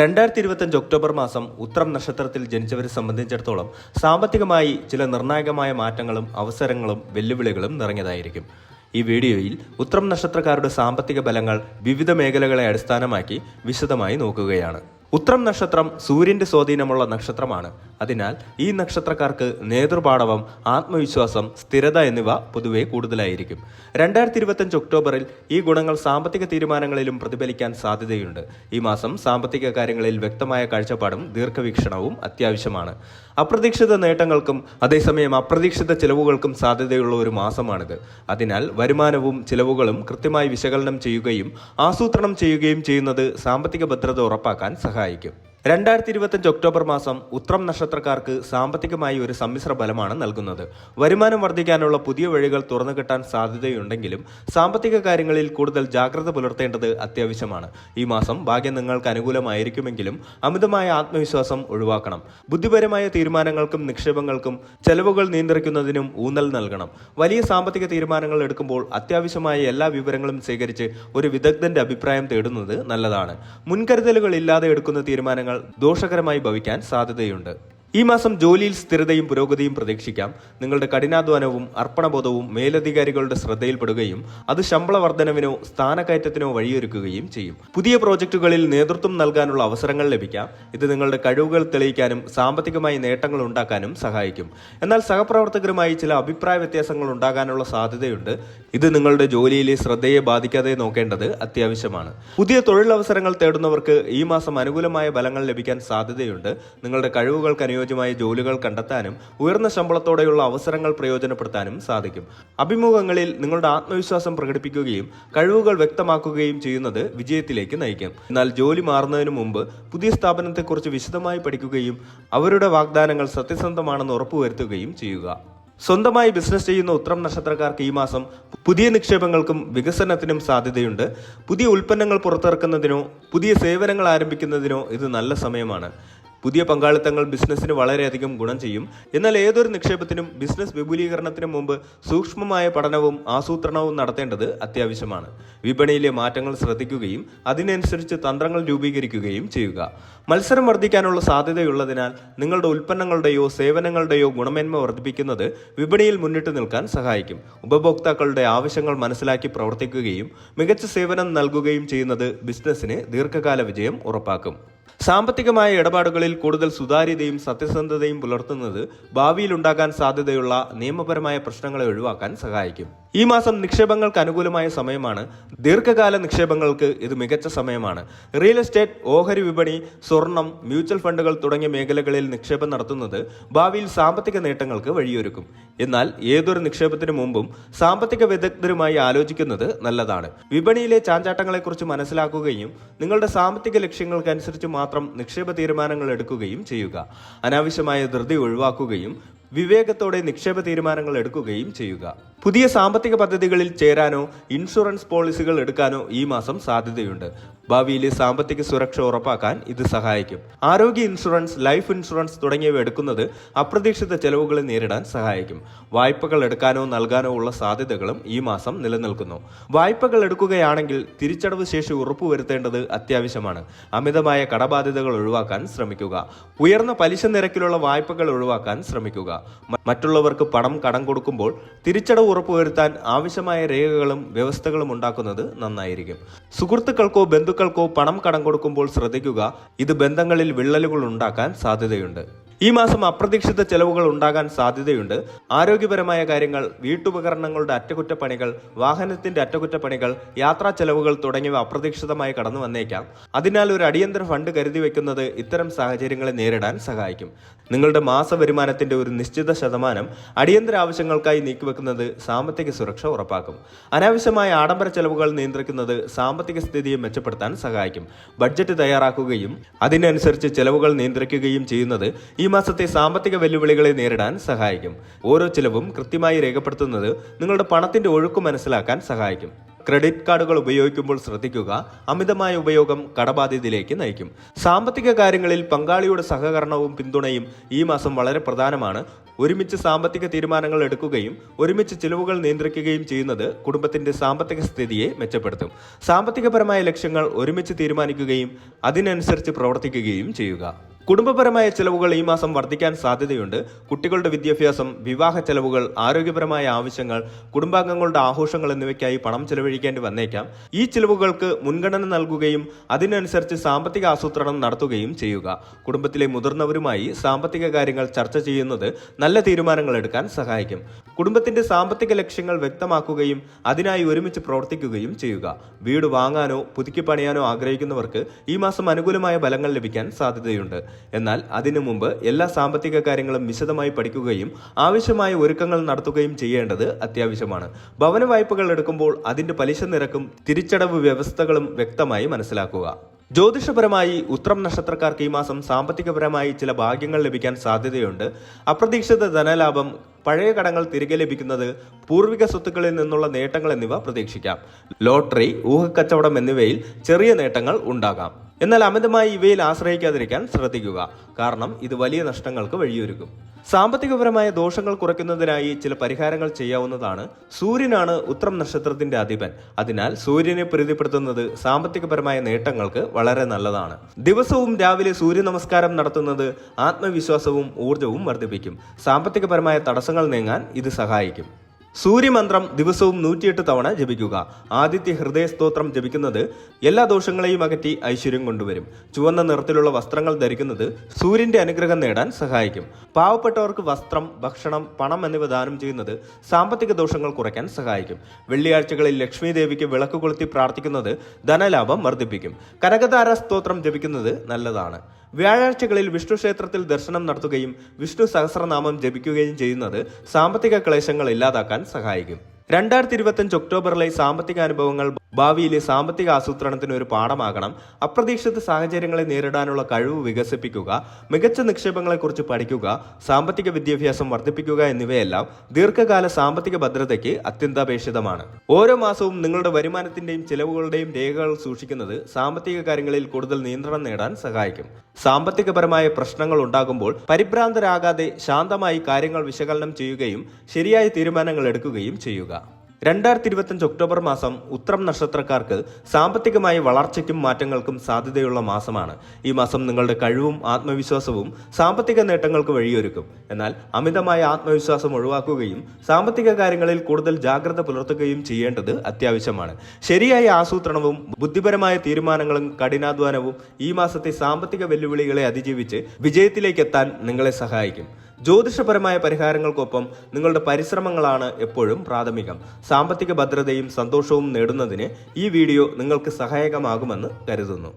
രണ്ടായിരത്തി ഇരുപത്തഞ്ച് ഒക്ടോബർ മാസം ഉത്രം നക്ഷത്രത്തിൽ ജനിച്ചവരെ സംബന്ധിച്ചിടത്തോളം സാമ്പത്തികമായി ചില നിർണായകമായ മാറ്റങ്ങളും അവസരങ്ങളും വെല്ലുവിളികളും നിറഞ്ഞതായിരിക്കും. ഈ വീഡിയോയിൽ ഉത്രം നക്ഷത്രക്കാരുടെ സാമ്പത്തിക ബലങ്ങൾ വിവിധ മേഖലകളെ അടിസ്ഥാനമാക്കി വിശദമായി നോക്കുകയാണ്. ഉത്രം നക്ഷത്രം സൂര്യന്റെ സ്വാധീനമുള്ള നക്ഷത്രമാണ്. അതിനാൽ ഈ നക്ഷത്രക്കാർക്ക് നേതൃപാടവം ആത്മവിശ്വാസം സ്ഥിരത എന്നിവ പൊതുവെ കൂടുതലായിരിക്കും. രണ്ടായിരത്തി ഇരുപത്തഞ്ച് ഒക്ടോബറിൽ ഈ ഗുണങ്ങൾ സാമ്പത്തിക തീരുമാനങ്ങളിലും പ്രതിഫലിക്കാൻ സാധ്യതയുണ്ട്. ഈ മാസം സാമ്പത്തിക കാര്യങ്ങളിൽ വ്യക്തമായ കാഴ്ചപ്പാടും ദീർഘവീക്ഷണവും അത്യാവശ്യമാണ്. അപ്രതീക്ഷിത നേട്ടങ്ങൾക്കും അതേസമയം അപ്രതീക്ഷിത ചിലവുകൾക്കും സാധ്യതയുള്ള ഒരു മാസമാണിത്. അതിനാൽ വരുമാനവും ചിലവുകളും കൃത്യമായി വിശകലനം ചെയ്യുകയും ആസൂത്രണം ചെയ്യുകയും ചെയ്യുന്നത് സാമ്പത്തിക ഭദ്രത ഉറപ്പാക്കാൻ സഹായിക്കും. സഹായിക്കും രണ്ടായിരത്തി ഇരുപത്തഞ്ച് ഒക്ടോബർ മാസം ഉത്രം നക്ഷത്രക്കാർക്ക് സാമ്പത്തികമായി ഒരു സമ്മിശ്ര ബലമാണ് നൽകുന്നത്. വരുമാനം വർദ്ധിക്കാനുള്ള പുതിയ വഴികൾ തുറന്നു കിട്ടാൻ സാധ്യതയുണ്ടെങ്കിലും സാമ്പത്തിക കാര്യങ്ങളിൽ കൂടുതൽ ജാഗ്രത പുലർത്തേണ്ടത് അത്യാവശ്യമാണ്. ഈ മാസം ഭാഗ്യം നിങ്ങൾക്ക് അനുകൂലമായിരിക്കുമെങ്കിലും അമിതമായ ആത്മവിശ്വാസം ഒഴിവാക്കണം. ബുദ്ധിപരമായ തീരുമാനങ്ങൾക്കും നിക്ഷേപങ്ങൾക്കും ചെലവുകൾ നിയന്ത്രിക്കുന്നതിനും ഊന്നൽ നൽകണം. വലിയ സാമ്പത്തിക തീരുമാനങ്ങൾ എടുക്കുമ്പോൾ അത്യാവശ്യമായ എല്ലാ വിവരങ്ങളും ശേഖരിച്ച് ഒരു വിദഗ്ധന്റെ അഭിപ്രായം തേടുന്നത് നല്ലതാണ്. മുൻകരുതലുകൾ ഇല്ലാതെ എടുക്കുന്ന തീരുമാനങ്ങൾ ദോഷകരമായി ഭവിക്കാൻ സാധ്യതയുണ്ട്. ഈ മാസം ജോലിയിൽ സ്ഥിരതയും പുരോഗതിയും പ്രതീക്ഷിക്കാം. നിങ്ങളുടെ കഠിനാധ്വാനവും അർപ്പണബോധവും മേലധികാരികളുടെ ശ്രദ്ധയിൽപ്പെടുകയും അത് ശമ്പള വർധനവിനോ സ്ഥാനക്കയറ്റത്തിനോ വഴിയൊരുക്കുകയും ചെയ്യും. പുതിയ പ്രോജക്റ്റുകളിൽ നേതൃത്വം നൽകാനുള്ള അവസരങ്ങൾ ലഭിക്കാം. ഇത് നിങ്ങളുടെ കഴിവുകൾ തെളിയിക്കാനും സാമ്പത്തികമായി നേട്ടങ്ങൾ ഉണ്ടാക്കാനും സഹായിക്കും. എന്നാൽ സഹപ്രവർത്തകരുമായി ചില അഭിപ്രായ വ്യത്യാസങ്ങൾ ഉണ്ടാകാനുള്ള സാധ്യതയുണ്ട്. ഇത് നിങ്ങളുടെ ജോലിയിലെ ശ്രദ്ധയെ ബാധിക്കാതെ നോക്കേണ്ടത് അത്യാവശ്യമാണ്. പുതിയ തൊഴിലവസരങ്ങൾ തേടുന്നവർക്ക് ഈ മാസം അനുകൂലമായ ഫലങ്ങൾ ലഭിക്കാൻ സാധ്യതയുണ്ട്. നിങ്ങളുടെ കഴിവുകൾക്ക് അനുയോജ്യമായ ജോലികൾ കണ്ടെത്താനും ഉയർന്ന ശമ്പളത്തോടെയുള്ള അവസരങ്ങൾ പ്രയോജനപ്പെടുത്താനും സാധിക്കും. അഭിമുഖങ്ങളിൽ നിങ്ങളുടെ ആത്മവിശ്വാസം പ്രകടിപ്പിക്കുകയും കഴിവുകൾ വ്യക്തമാക്കുകയും ചെയ്യുന്നത് വിജയത്തിലേക്ക് നയിക്കും. എന്നാൽ ജോലി മാറുന്നതിന് മുമ്പ് പുതിയ സ്ഥാപനത്തെക്കുറിച്ച് വിശദമായി പഠിക്കുകയും അവരുടെ വാഗ്ദാനങ്ങൾ സത്യസന്ധമാണെന്ന് ഉറപ്പുവരുത്തുകയും ചെയ്യുക. സ്വന്തമായി ബിസിനസ് ചെയ്യുന്ന ഉത്രം നക്ഷത്രക്കാർക്ക് ഈ മാസം പുതിയ നിക്ഷേപങ്ങൾക്കും വികസനത്തിനും സാധ്യതയുണ്ട്. പുതിയ ഉൽപ്പന്നങ്ങൾ പുറത്തിറക്കുന്നതിനോ പുതിയ സേവനങ്ങൾ ആരംഭിക്കുന്നതിനോ ഇത് നല്ല സമയമാണ്. പുതിയ പങ്കാളിത്തങ്ങൾ ബിസിനസ്സിന് വളരെയധികം ഗുണം ചെയ്യും. എന്നാൽ ഏതൊരു നിക്ഷേപത്തിനും ബിസിനസ് വിപുലീകരണത്തിനു മുമ്പ് സൂക്ഷ്മമായ പഠനവും ആസൂത്രണവും നടത്തേണ്ടത് അത്യാവശ്യമാണ്. വിപണിയിലെ മാറ്റങ്ങൾ ശ്രദ്ധിക്കുകയും അതിനനുസരിച്ച് തന്ത്രങ്ങൾ രൂപീകരിക്കുകയും ചെയ്യുക. മത്സരം വർദ്ധിക്കാനുള്ള സാധ്യതയുള്ളതിനാൽ നിങ്ങളുടെ ഉൽപ്പന്നങ്ങളുടെയോ സേവനങ്ങളുടെയോ ഗുണമേന്മ വർദ്ധിപ്പിക്കുന്നത് വിപണിയിൽ മുന്നിട്ട് നിൽക്കാൻ സഹായിക്കും. ഉപഭോക്താക്കളുടെ ആവശ്യങ്ങൾ മനസ്സിലാക്കി പ്രവർത്തിക്കുകയും മികച്ച സേവനം നൽകുകയും ചെയ്യുന്നത് ബിസിനസ്സിന് ദീർഘകാല വിജയം ഉറപ്പാക്കും. സാമ്പത്തികമായ ഇടപാടുകളിൽ കൂടുതൽ സുതാര്യതയും സത്യസന്ധതയും പുലർത്തുന്നത് ഭാവിയിൽ ഉണ്ടാകാൻ സാധ്യതയുള്ള നിയമപരമായ പ്രശ്നങ്ങളെ ഒഴിവാക്കാൻ സഹായിക്കും. ഈ മാസം നിക്ഷേപങ്ങൾക്ക് അനുകൂലമായ സമയമാണ്. ദീർഘകാല നിക്ഷേപങ്ങൾക്ക് ഇത് മികച്ച സമയമാണ്. റിയൽ എസ്റ്റേറ്റ് ഓഹരി വിപണി സ്വർണം മ്യൂച്വൽ ഫണ്ടുകൾ തുടങ്ങിയ മേഖലകളിൽ നിക്ഷേപം നടത്തുന്നത് ഭാവിയിൽ സാമ്പത്തിക നേട്ടങ്ങൾക്ക് വഴിയൊരുക്കും. എന്നാൽ ഏതൊരു നിക്ഷേപത്തിനു മുമ്പും സാമ്പത്തിക വിദഗ്ധരുമായി ആലോചിക്കുന്നത് നല്ലതാണ്. വിപണിയിലെ ചാഞ്ചാട്ടങ്ങളെക്കുറിച്ച് മനസ്സിലാക്കുകയും നിങ്ങളുടെ സാമ്പത്തിക ലക്ഷ്യങ്ങൾക്കനുസരിച്ച് മാത്രം നിക്ഷേപ തീരുമാനങ്ങൾ എടുക്കുകയും ചെയ്യുക. അനാവശ്യമായ ധൃതി ഒഴിവാക്കുകയും വിവേകത്തോടെ നിക്ഷേപ തീരുമാനങ്ങൾ എടുക്കുകയും ചെയ്യുക. പുതിയ സാമ്പത്തിക പദ്ധതികളിൽ ചേരാനോ ഇൻഷുറൻസ് പോളിസികൾ എടുക്കാനോ ഈ മാസം സാധ്യതയുണ്ട്. ഭാവിയിലെ സാമ്പത്തിക സുരക്ഷ ഉറപ്പാക്കാൻ ഇത് സഹായിക്കും. ആരോഗ്യ ഇൻഷുറൻസ് ലൈഫ് ഇൻഷുറൻസ് തുടങ്ങിയവ എടുക്കുന്നത് അപ്രതീക്ഷിത ചെലവുകളെ നേരിടാൻ സഹായിക്കും. വായ്പകൾ എടുക്കാനോ നൽകാനോ ഉള്ള സാധ്യതകളും ഈ മാസം നിലനിൽക്കുന്നു. വായ്പകൾ എടുക്കുകയാണെങ്കിൽ തിരിച്ചടവ് ശേഷി ഉറപ്പുവരുത്തേണ്ടത് അത്യാവശ്യമാണ്. അമിതമായ കടബാധ്യതകൾ ഒഴിവാക്കാൻ ശ്രമിക്കുക. ഉയർന്ന പലിശ നിരക്കിലുള്ള വായ്പകൾ ഒഴിവാക്കാൻ ശ്രമിക്കുക. മറ്റുള്ളവർക്ക് പണം കടം കൊടുക്കുമ്പോൾ തിരിച്ചടവ് ഉറപ്പുവരുത്താൻ ആവശ്യമായ രേഖകളും വ്യവസ്ഥകളും ഉണ്ടാക്കുന്നത് നന്നായിരിക്കും. സുഹൃത്തുക്കൾക്കോ ബന്ധുക്കൾക്കോ പണം കടം കൊടുക്കുമ്പോൾ ശ്രദ്ധിക്കുക. ഇത് ബന്ധങ്ങളിൽ വിള്ളലുകൾ ഉണ്ടാക്കാൻ സാധ്യതയുണ്ട്. ഈ മാസം അപ്രതീക്ഷിത ചെലവുകൾ ഉണ്ടാകാൻ സാധ്യതയുണ്ട്. ആരോഗ്യപരമായ കാര്യങ്ങൾ വീട്ടുപകരണങ്ങളുടെ അറ്റകുറ്റപ്പണികൾ വാഹനത്തിന്റെ അറ്റകുറ്റപ്പണികൾ യാത്രാ ചെലവുകൾ തുടങ്ങിയവ അപ്രതീക്ഷിതമായി കടന്നു വന്നേക്കാം. അതിനാൽ ഒരു അടിയന്തര ഫണ്ട് കരുതി വെക്കുന്നത് ഇത്തരം സാഹചര്യങ്ങളെ നേരിടാൻ സഹായിക്കും. നിങ്ങളുടെ മാസ വരുമാനത്തിന്റെ ഒരു നിശ്ചിത ശതമാനം അടിയന്തര ആവശ്യങ്ങൾക്കായി നീക്കിവെക്കുന്നത് സാമ്പത്തിക സുരക്ഷ ഉറപ്പാക്കും. അനാവശ്യമായ ആഡംബര ചെലവുകൾ നിയന്ത്രിക്കുന്നത് സാമ്പത്തിക സ്ഥിതിയെ മെച്ചപ്പെടുത്താൻ സഹായിക്കും. ബഡ്ജറ്റ് തയ്യാറാക്കുകയും അതിനനുസരിച്ച് ചെലവുകൾ നിയന്ത്രിക്കുകയും ചെയ്യുന്നത് ഈ മാസത്തെ സാമ്പത്തിക വെല്ലുവിളികളെ നേരിടാൻ സഹായിക്കും. ഓരോ ചിലവും കൃത്യമായി രേഖപ്പെടുത്തുന്നത് നിങ്ങളുടെ പണത്തിന്റെ ഒഴുക്ക് മനസ്സിലാക്കാൻ സഹായിക്കും. ക്രെഡിറ്റ് കാർഡുകൾ ഉപയോഗിക്കുമ്പോൾ ശ്രദ്ധിക്കുക അമിതമായ ഉപയോഗം കടബാധ്യതയിലേക്ക് നയിക്കും. സാമ്പത്തിക കാര്യങ്ങളിൽ പങ്കാളിയുടെ സഹകരണവും പിന്തുണയും ഈ മാസം വളരെ പ്രധാനമാണ്. ഒരുമിച്ച് സാമ്പത്തിക തീരുമാനങ്ങൾ എടുക്കുകയും ഒരുമിച്ച് ചിലവുകൾ നിയന്ത്രിക്കുകയും ചെയ്യുന്നത് കുടുംബത്തിന്റെ സാമ്പത്തിക സ്ഥിതിയെ മെച്ചപ്പെടുത്തും. സാമ്പത്തികപരമായ ലക്ഷ്യങ്ങൾ ഒരുമിച്ച് തീരുമാനിക്കുകയും അതിനനുസരിച്ച് പ്രവർത്തിക്കുകയും ചെയ്യുക. കുടുംബപരമായ ചെലവുകൾ ഈ മാസം വർദ്ധിക്കാൻ സാധ്യതയുണ്ട്. കുട്ടികളുടെ വിദ്യാഭ്യാസം വിവാഹ ചെലവുകൾ ആരോഗ്യപരമായ ആവശ്യങ്ങൾ കുടുംബാംഗങ്ങളുടെ ആഘോഷങ്ങൾ എന്നിവയ്ക്കായി പണം ചെലവഴിക്കേണ്ടി വന്നേക്കാം. ഈ ചെലവുകൾക്ക് മുൻഗണന നൽകുകയും അതിനനുസരിച്ച് സാമ്പത്തിക ആസൂത്രണം നടത്തുകയും ചെയ്യുക. കുടുംബത്തിലെ മുതിർന്നവരുമായി സാമ്പത്തിക കാര്യങ്ങൾ ചർച്ച ചെയ്യുന്നത് നല്ല തീരുമാനങ്ങൾ എടുക്കാൻ സഹായിക്കും. കുടുംബത്തിന്റെ സാമ്പത്തിക ലക്ഷ്യങ്ങൾ വ്യക്തമാക്കുകയും അതിനായി ഒരുമിച്ച് പ്രവർത്തിക്കുകയും ചെയ്യുക. വീട് വാങ്ങാനോ പുതുക്കി പണിയാനോ ആഗ്രഹിക്കുന്നവർക്ക് ഈ മാസം അനുകൂലമായ ഫലങ്ങൾ ലഭിക്കാൻ സാധ്യതയുണ്ട്. എന്നാൽ അതിനു മുമ്പ് എല്ലാ സാമ്പത്തിക കാര്യങ്ങളും വിശദമായി പഠിക്കുകയും ആവശ്യമായ ഒരുക്കങ്ങൾ നടത്തുകയും ചെയ്യേണ്ടത് അത്യാവശ്യമാണ്. ഭവന വായ്പകൾ എടുക്കുമ്പോൾ അതിന്റെ പലിശ നിരക്കും തിരിച്ചടവ് വ്യവസ്ഥകളും വ്യക്തമായി മനസ്സിലാക്കുക. ജ്യോതിഷപരമായി ഉത്രം നക്ഷത്രക്കാർക്ക് ഈ മാസം സാമ്പത്തികപരമായി ചില ഭാഗ്യങ്ങൾ ലഭിക്കാൻ സാധ്യതയുണ്ട്. അപ്രതീക്ഷിത ധനലാഭം പഴയ കടങ്ങൾ തിരികെ ലഭിക്കുന്നത് പൂർവിക സ്വത്തുക്കളിൽ നിന്നുള്ള നേട്ടങ്ങൾ എന്നിവ പ്രതീക്ഷിക്കാം. ലോട്ടറി ഊഹക്കച്ചവടം എന്നിവയിൽ ചെറിയ നേട്ടങ്ങൾ ഉണ്ടാകാം. എന്നാൽ അമിതമായി ഇവയിൽ ആശ്രയിക്കാതിരിക്കാൻ ശ്രദ്ധിക്കുക. കാരണം ഇത് വലിയ നഷ്ടങ്ങൾക്ക് വഴിയൊരുക്കും. സാമ്പത്തികപരമായ ദോഷങ്ങൾ കുറയ്ക്കുന്നതിനായി ചില പരിഹാരങ്ങൾ ചെയ്യാവുന്നതാണ്. സൂര്യനാണ് ഉത്രം നക്ഷത്രത്തിന്റെ അധിപൻ. അതിനാൽ സൂര്യനെ പ്രീതിപ്പെടുത്തുന്നത് സാമ്പത്തികപരമായ നേട്ടങ്ങൾക്ക് വളരെ നല്ലതാണ്. ദിവസവും രാവിലെ സൂര്യ നമസ്കാരം നടത്തുന്നത് ആത്മവിശ്വാസവും ഊർജവും വർദ്ധിപ്പിക്കും. സാമ്പത്തികപരമായ തടസ്സങ്ങൾ നീങ്ങാൻ ഇത് സഹായിക്കും. സൂര്യമന്ത്രം ദിവസവും നൂറ്റിയെട്ട് തവണ ജപിക്കുക. ആദിത്യ ഹൃദയ സ്തോത്രം ജപിക്കുന്നത് എല്ലാ ദോഷങ്ങളെയും അകറ്റി ഐശ്വര്യം കൊണ്ടുവരും. ചുവന്ന നിറത്തിലുള്ള വസ്ത്രങ്ങൾ ധരിക്കുന്നത് സൂര്യന്റെ അനുഗ്രഹം നേടാൻ സഹായിക്കും. പാവപ്പെട്ടവർക്ക് വസ്ത്രം ഭക്ഷണം പണം എന്നിവ ദാനം ചെയ്യുന്നത് സാമ്പത്തിക ദോഷങ്ങൾ കുറയ്ക്കാൻ സഹായിക്കും. വെള്ളിയാഴ്ചകളിൽ ലക്ഷ്മി ദേവിക്ക് വിളക്ക് കൊളുത്തി പ്രാർത്ഥിക്കുന്നത് ധനലാഭം വർദ്ധിപ്പിക്കും. കനകധാര സ്തോത്രം ജപിക്കുന്നത് നല്ലതാണ്. വ്യാഴാഴ്ചകളിൽ വിഷ്ണു ക്ഷേത്രത്തിൽ ദർശനം നടത്തുകയും വിഷ്ണു സഹസ്രനാമം ജപിക്കുകയും ചെയ്യുന്നത് സാമ്പത്തിക ക്ലേശങ്ങൾ ഇല്ലാതാക്കാൻ സഹായിക്കും. രണ്ടായിരത്തി ഇരുപത്തഞ്ച് ഒക്ടോബറിലെ സാമ്പത്തിക അനുഭവങ്ങൾ ഭാവിയിലെ സാമ്പത്തിക ആസൂത്രണത്തിന് ഒരു പാഠമാകണം. അപ്രതീക്ഷിത സാഹചര്യങ്ങളെ നേരിടാനുള്ള കഴിവ് വികസിപ്പിക്കുക മികച്ച നിക്ഷേപങ്ങളെക്കുറിച്ച് പഠിക്കുക സാമ്പത്തിക വിദ്യാഭ്യാസം വർദ്ധിപ്പിക്കുക എന്നിവയെല്ലാം ദീർഘകാല സാമ്പത്തിക ഭദ്രതയ്ക്ക് അത്യന്താപേക്ഷിതമാണ്. ഓരോ മാസവും നിങ്ങളുടെ വരുമാനത്തിന്റെയും ചിലവുകളുടെയും രേഖകൾ സൂക്ഷിക്കുന്നത് സാമ്പത്തിക കാര്യങ്ങളിൽ കൂടുതൽ നിയന്ത്രണം നേടാൻ സഹായിക്കും. സാമ്പത്തികപരമായ പ്രശ്നങ്ങൾ ഉണ്ടാകുമ്പോൾ പരിഭ്രാന്തരാകാതെ ശാന്തമായി കാര്യങ്ങൾ വിശകലനം ചെയ്യുകയും ശരിയായ തീരുമാനങ്ങൾ എടുക്കുകയും ചെയ്യുക. രണ്ടായിരത്തി ഇരുപത്തഞ്ച് ഒക്ടോബർ മാസം ഉത്രം നക്ഷത്രക്കാർക്ക് സാമ്പത്തികമായി വളർച്ചയ്ക്കും മാറ്റങ്ങൾക്കും സാധ്യതയുള്ള മാസമാണ്. ഈ മാസം നിങ്ങളുടെ കഴിവും ആത്മവിശ്വാസവും സാമ്പത്തിക നേട്ടങ്ങൾക്ക് വഴിയൊരുക്കും. എന്നാൽ അമിതമായ ആത്മവിശ്വാസം ഒഴിവാക്കുകയും സാമ്പത്തിക കാര്യങ്ങളിൽ കൂടുതൽ ജാഗ്രത പുലർത്തുകയും ചെയ്യേണ്ടത് അത്യാവശ്യമാണ്. ശരിയായ ആസൂത്രണവും ബുദ്ധിപരമായ തീരുമാനങ്ങളും കഠിനാധ്വാനവും ഈ മാസത്തെ സാമ്പത്തിക വെല്ലുവിളികളെ അതിജീവിച്ച് വിജയത്തിലേക്ക് എത്താൻ നിങ്ങളെ സഹായിക്കും. ജ്യോതിഷപരമായ പരിഹാരങ്ങൾക്കൊപ്പം നിങ്ങളുടെ പരിശ്രമങ്ങളാണ് എപ്പോഴും പ്രാഥമികം. സാമ്പത്തിക ഭദ്രതയും സന്തോഷവും നേടുന്നതിന് ഈ വീഡിയോ നിങ്ങൾക്ക് സഹായകമാകുമെന്ന് കരുതുന്നു.